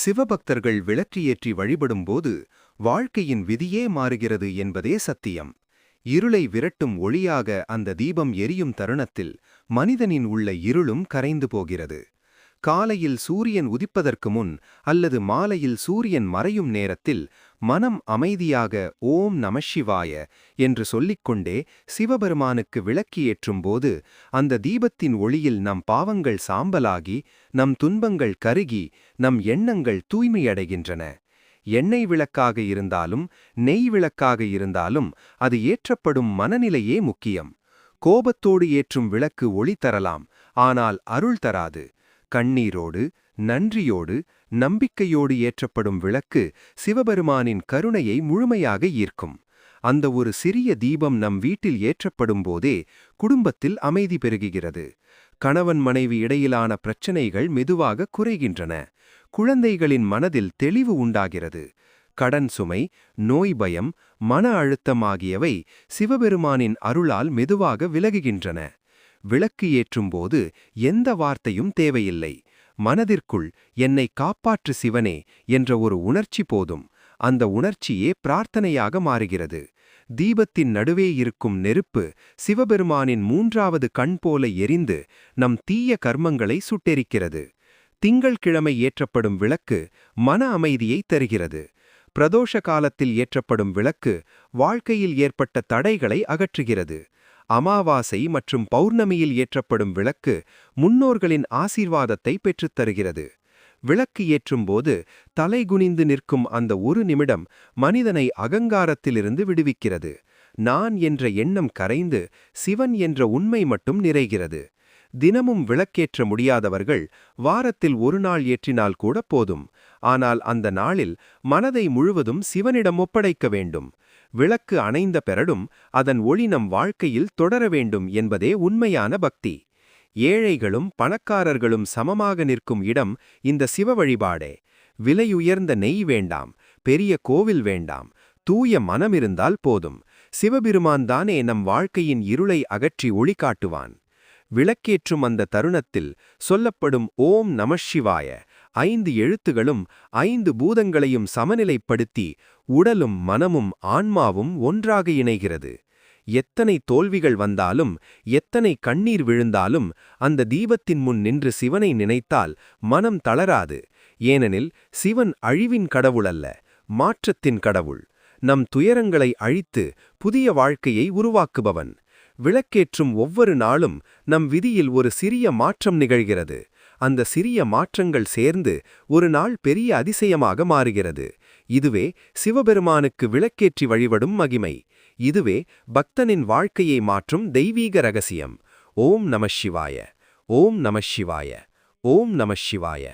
சிவபக்தர்கள் விளக்கியேற்றி வழிபடும்போது வாழ்க்கையின் விதியே மாறுகிறது என்பதே சத்தியம். இருளை விரட்டும் ஒளியாக அந்த தீபம் எரியும் தருணத்தில் மனிதனின் உள்ள இருளும் கரைந்து போகிறது. காலையில் சூரியன் உதிப்பதற்கு முன் அல்லது மாலையில் சூரியன் மறையும் நேரத்தில் மனம் அமைதியாக ஓம் நமசிவாய என்று சொல்லிக்கொண்டே சிவபெருமானுக்கு விளக்கி ஏற்றும்போது அந்த தீபத்தின் ஒளியில் நம் பாவங்கள் சாம்பலாகி நம் துன்பங்கள் கருகி நம் எண்ணங்கள் தூய்மையடைகின்றன. எண்ணெய் விளக்காக இருந்தாலும் நெய் விளக்காக இருந்தாலும் அது ஏற்றப்படும் மனநிலையே முக்கியம். கோபத்தோடு ஏற்றும் விளக்கு ஒளி தரலாம் ஆனால் அருள் தராது. கண்ணீரோடு நன்றியோடு நம்பிக்கையோடு ஏற்றப்படும் விளக்கு சிவபெருமானின் கருணையை முழுமையாக ஈர்க்கும். அந்த ஒரு சிறிய தீபம் நம் வீட்டில் ஏற்றப்படும் போதே குடும்பத்தில் அமைதி பெருகுகிறது. கணவன் மனைவி இடையிலான பிரச்சனைகள் மெதுவாக குறைகின்றன. குழந்தைகளின் மனதில் தெளிவு உண்டாகிறது. கடன் சுமை நோய் பயம் மன அழுத்தம் ஆகியவை சிவபெருமானின் அருளால் மெதுவாக விலகுகின்றன. விளக்கு ஏற்றும்போது எந்த வார்த்தையும் தேவையில்லை. மனதிற்குள் என்னை காப்பாற்று சிவனே என்ற ஒரு உணர்ச்சி போதும். அந்த உணர்ச்சியே பிரார்த்தனையாக மாறுகிறது. தீபத்தின் நடுவே இருக்கும் நெருப்பு சிவபெருமானின் மூன்றாவது கண் போல எரிந்து நம் தீய கர்மங்களை சுட்டெரிக்கிறது. திங்கள்கிழமை ஏற்றப்படும் விளக்கு மன அமைதியை தருகிறது. பிரதோஷ காலத்தில் ஏற்றப்படும் விளக்கு வாழ்க்கையில் ஏற்பட்ட தடைகளை அகற்றுகிறது. அமாவாசை மற்றும் பௌர்ணமியில் ஏற்றப்படும் விளக்கு முன்னோர்களின் ஆசீர்வாதத்தை பெற்றுத் தருகிறது விளக்கு ஏற்றும்போது தலைகுனிந்து நிற்கும் அந்த ஒரு நிமிடம் மனிதனை அகங்காரத்திலிருந்து விடுவிக்கிறது. நான் என்ற எண்ணம் கரைந்து சிவன் என்ற உண்மை மட்டும் நிறைகிறது. தினமும் விளக்கேற்ற முடியாதவர்கள் வாரத்தில் ஒரு நாள் ஏற்றினால் கூட போதும். ஆனால் அந்த நாளில் மனதை முழுவதும் சிவனிடம் ஒப்படைக்க வேண்டும். விளக்கு அணைந்த பிறடும் அதன் ஒளி நம் வாழ்க்கையில் தொடர வேண்டும் என்பதே உண்மையான பக்தி. ஏழைகளும் பணக்காரர்களும் சமமாக நிற்கும் இடம் இந்த சிவ வழிபாடே. விலையுயர்ந்த நெய் வேண்டாம் பெரிய கோவில் வேண்டாம் தூய மனமிருந்தால் போதும். சிவபெருமான் தானே நம் வாழ்க்கையின் இருளை அகற்றி ஒளி காட்டுவான். விளக்கேற்றும் அந்த தருணத்தில் சொல்லப்படும் ஓம் நமசிவாய ஐந்து எழுத்துகளும் ஐந்து பூதங்களையும் சமநிலைப்படுத்தி உடலும் மனமும் ஆன்மாவும் ஒன்றாக இணைகிறது. எத்தனை தோல்விகள் வந்தாலும் எத்தனை கண்ணீர் விழுந்தாலும் அந்த தீபத்தின் முன் நின்று சிவனை நினைத்தால் மனம் தளராது. ஏனெனில் சிவன் அழிவின் கடவுள் அல்ல மாற்றத்தின் கடவுள். நம் துயரங்களை அழித்து புதிய வாழ்க்கையை உருவாக்குபவன். விளக்கேற்றும் ஒவ்வொரு நாளும் நம் விதியில் ஒரு சிறிய மாற்றம் நிகழ்கிறது. அந்த சிறிய மாற்றங்கள் சேர்ந்து ஒரு நாள் பெரிய அதிசயமாக மாறுகிறது. இதுவே சிவபெருமானுக்கு விளக்கேற்றி வழிபடும் மகிமை. இதுவே பக்தனின் வாழ்க்கையை மாற்றும் தெய்வீக ரகசியம். ஓம் நம சிவாய. ஓம் நம சிவாய. ஓம் நம சிவாய.